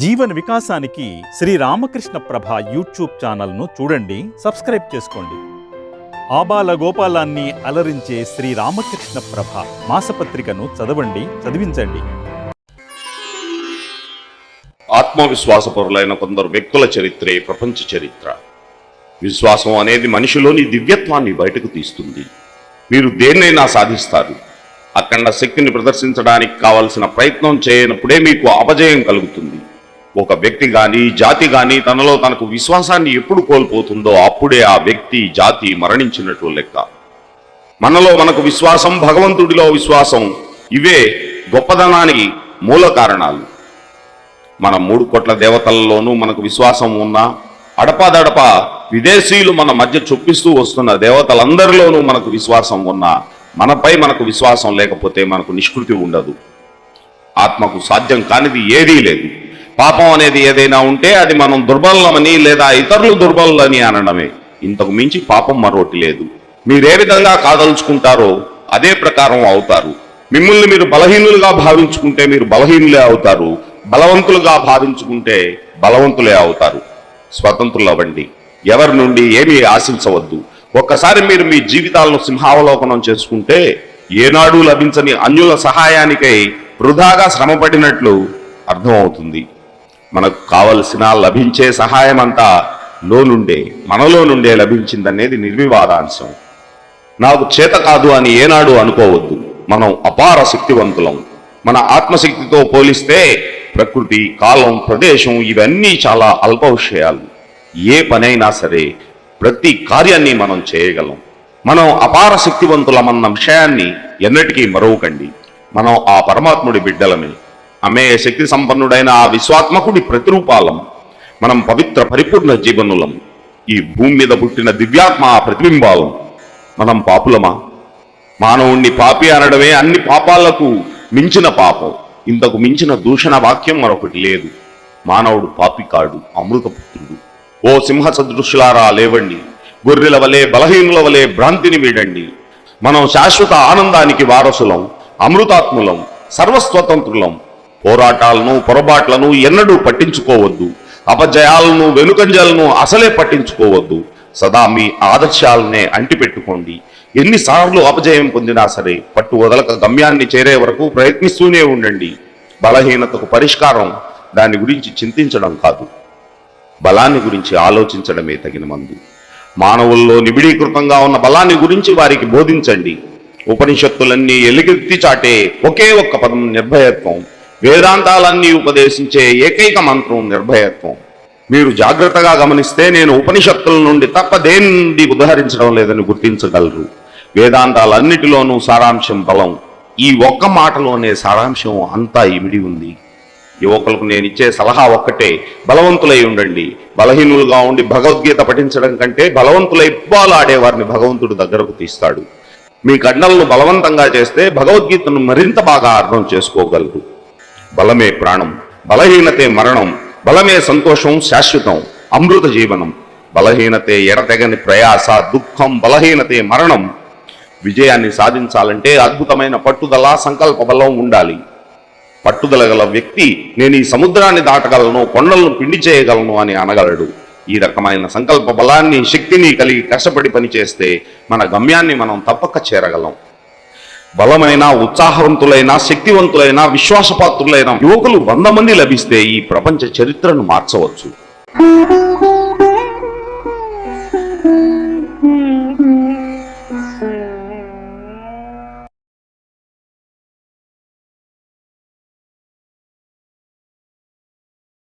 జీవన వికాసానికి శ్రీ రామకృష్ణ ప్రభ యూట్యూబ్ ఛానల్ను చూడండి సబ్స్క్రైబ్ చేసుకోండి. ఆబాల గోపాలాన్ని అలరించే శ్రీ రామకృష్ణ ప్రభ మాసపత్రికను చదవండి చదివించండి. ఆత్మవిశ్వాసపరులైన కొందరు వ్యక్తుల చరిత్రే ప్రపంచ చరిత్ర. విశ్వాసం అనేది మనిషిలోని దివ్యత్వాన్ని బయటకు తీస్తుంది. మీరు దేన్నైనా సాధిస్తారు. అఖండ శక్తిని ప్రదర్శించడానికి కావలసిన ప్రయత్నం చేయనప్పుడే మీకు అపజయం కలుగుతుంది. ఒక వ్యక్తి కానీ జాతి కానీ తనలో తనకు విశ్వాసాన్ని ఎప్పుడు కోల్పోతుందో అప్పుడే ఆ వ్యక్తి జాతి మరణించినట్లు లెక్క. మనలో మనకు విశ్వాసం భగవంతుడిలో విశ్వాసం ఇవే గొప్పదనానికి మూల కారణాలు. మన మూడు కోట్ల దేవతలలోనూ మనకు విశ్వాసం ఉన్నా అడపాదడప విదేశీయులు మన మధ్య చొప్పిస్తూ వస్తున్న దేవతలందరిలోనూ మనకు విశ్వాసం ఉన్నా మనపై మనకు విశ్వాసం లేకపోతే మనకు నిష్కృతి ఉండదు. ఆత్మకు సాధ్యం కానిది ఏదీ లేదు. పాపం అనేది ఏదైనా ఉంటే అది మనం దుర్బలమని లేదా ఇతరులు దుర్బలని అనడమే. ఇంతకు మించి పాపం మరొకటి లేదు. మీరే విధంగా కాదలుచుకుంటారో అదే ప్రకారం అవుతారు. మిమ్మల్ని మీరు బలహీనులుగా భావించుకుంటే మీరు బలహీనులే అవుతారు. బలవంతులుగా భావించుకుంటే బలవంతులే అవుతారు. స్వతంత్రులు అవ్వండి. ఎవరి నుండి ఏమీ ఆశించవద్దు. ఒక్కసారి మీరు మీ జీవితాలను సింహావలోకనం చేసుకుంటే ఏనాడు లభించని అన్యుల సహాయానికై వృధాగా శ్రమపడినట్లు అర్థమవుతుంది. మనకు కావలసిన లభించే సహాయం అంతా లోనుండే మనలో నుండే లభించిందనేది నిర్వివాదాంశం. నాకు చేత కాదు అని ఏనాడు అనుకోవద్దు. మనం అపార శక్తివంతులం. మన ఆత్మశక్తితో పోలిస్తే ప్రకృతి కాలం ప్రదేశం ఇవన్నీ చాలా అల్ప విషయాలు ఏ పనైనా సరే ప్రతి కార్యాన్ని మనం చేయగలం. మనం అపార శక్తివంతులమన్న విషయాన్ని ఎన్నటికీ మరవకండి. మనం ఆ పరమాత్ముడి బిడ్డలమే. ఆమె శక్తి సంపన్నుడైన ఆ విశ్వాత్మకుడి ప్రతిరూపాలం మనం పవిత్ర పరిపూర్ణ జీవనులం. ఈ భూమి మీద పుట్టిన దివ్యాత్మ ఆ ప్రతిబింబాలం. మనం పాపులమా? మానవుణ్ణి పాపి అనడమే అన్ని పాపాలకు మించిన పాపం. ఇంతకు మించిన దూషణ వాక్యం మరొకటి లేదు. మానవుడు పాపి కాడు అమృతపుత్రుడు ఓ సింహ సదృశ్యులారా లేవండి. గొర్రెల వలె బలహీనుల వలె భ్రాంతిని వీడండి. మనం శాశ్వత ఆనందానికి వారసులం అమృతాత్ములం సర్వస్వతంత్రులం. పోరాటాలను పొరపాట్లను ఎన్నడూ పట్టించుకోవద్దు. అపజయాలను వెనుకంజలను అసలే పట్టించుకోవద్దు. సదా మీ ఆదర్శాలనే అంటిపెట్టుకోండి. ఎన్నిసార్లు అపజయం పొందినా సరే పట్టు వదలక గమ్యాన్ని చేరే వరకు ప్రయత్నిస్తూనే ఉండండి. బలహీనతకు పరిష్కారం దాని గురించి చింతించడం కాదు. బలాన్ని గురించి ఆలోచించడమే తగిన మందు. మానవుల్లో నిబిడీకృతంగా ఉన్న బలాన్ని గురించి వారికి బోధించండి. ఉపనిషత్తులన్నీ ఎలుగెత్తి చాటే ఒకే ఒక్క పదం నిర్భయత్వం. వేదాంతాలన్నీ ఉపదేశించే ఏకైక మంత్రం నిర్భయత్వం. మీరు జాగ్రత్తగా గమనిస్తే నేను ఉపనిషత్తుల నుండి తప్ప దేన్ని నుండి ఉదహరించడం లేదని గుర్తించగలరు. వేదాంతాలన్నిటిలోనూ సారాంశం బలం. ఈ ఒక్క మాటలోనే సారాంశం అంతా ఇమిడి ఉంది. యువకులకు నేను ఇచ్చే సలహా ఒక్కటే బలవంతులై ఉండండి. బలహీనులుగా ఉండి భగవద్గీత పఠించడం కంటే బలవంతులై బాలు ఆడేవారిని భగవంతుడు దగ్గరకు తీస్తాడు. మీ కండలను బలవంతంగా చేస్తే భగవద్గీతను మరింత బాగా అర్థం చేసుకోగలరు. బలమే ప్రాణం బలహీనతే మరణం బలమే సంతోషం శాశ్వతం అమృత జీవనం. బలహీనతే ఎడతెగని ప్రయాస దుఃఖం బలహీనతే మరణం. విజయాన్ని సాధించాలంటే అద్భుతమైన పట్టుదల సంకల్ప బలం ఉండాలి. పట్టుదల గల వ్యక్తి నేను ఈ సముద్రాన్ని దాటగలను కొండలను పిండి చేయగలను అని అనగలడు. ఈ రకమైన సంకల్ప బలాన్ని శక్తిని కలిగి కష్టపడి పనిచేస్తే మన గమ్యాన్ని మనం తప్పక చేరగలం. బలమైన ఉత్సాహవంతులైన శక్తివంతులైన విశ్వాసపాత్రులైన యువకులు వంద మంది లభిస్తే ఈ ప్రపంచ చరిత్రను మార్చవచ్చు.